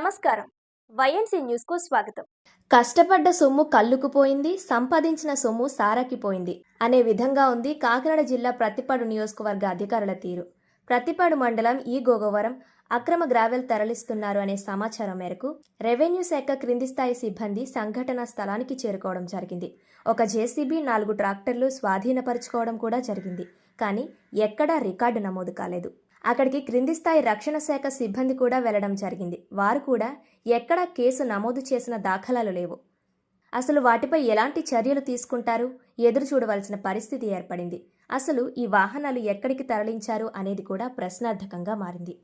నమస్కారం. వైఎన్సీ న్యూస్కు స్వాగతం. కష్టపడ్డ సొమ్ము కల్లుకుపోయింది సంపాదించిన సొమ్ము సారకిపోయింది అనే విధంగా ఉంది కాకినాడ జిల్లా ప్రతిపాడు నియోజకవర్గ అధికారుల తీరు. ప్రతిపాడు మండలం ఈ గోగవరం అక్రమ గ్రావెల్ తరలిస్తున్నారు అనే సమాచారం మేరకు రెవెన్యూ శాఖ క్రింది స్థాయి సిబ్బంది సంఘటనా స్థలానికి చేరుకోవడం జరిగింది. ఒక జేసీబీ నాలుగు ట్రాక్టర్లు స్వాధీనపరుచుకోవడం కూడా జరిగింది. కానీ ఎక్కడా రికార్డు నమోదు కాలేదు. అక్కడికి క్రింది స్థాయి రక్షణ శాఖ సిబ్బంది కూడా వెళ్ళడం జరిగింది. వారు కూడా ఎక్కడా కేసు నమోదు చేసిన దాఖలాలు లేవు. అసలు వాటిపై ఎలాంటి చర్యలు తీసుకుంటారు? ఎదురు చూడవలసిన పరిస్థితి ఏర్పడింది. అసలు ఈ వాహనాలు ఎక్కడికి తరలించారు అనేది కూడా ప్రశ్నార్థకంగా మారింది.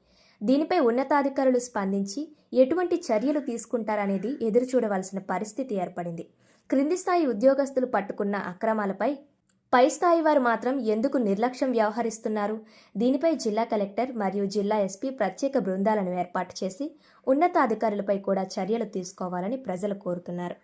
దీనిపై ఉన్నతాధికారులు స్పందించి ఎటువంటి చర్యలు తీసుకుంటారనేది ఎదురు చూడవలసిన పరిస్థితి ఏర్పడింది. క్రింది స్థాయి ఉద్యోగస్తులు పట్టుకున్న అక్రమాలపై పై స్థాయి వారు మాత్రం ఎందుకు నిర్లక్ష్యం వ్యవహరిస్తున్నారు? దీనిపై జిల్లా కలెక్టర్ మరియు జిల్లా ఎస్పీ ప్రత్యేక బృందాలను ఏర్పాటు చేసి ఉన్నతాధికారులపై కూడా చర్యలు తీసుకోవాలని ప్రజలు కోరుతున్నారు.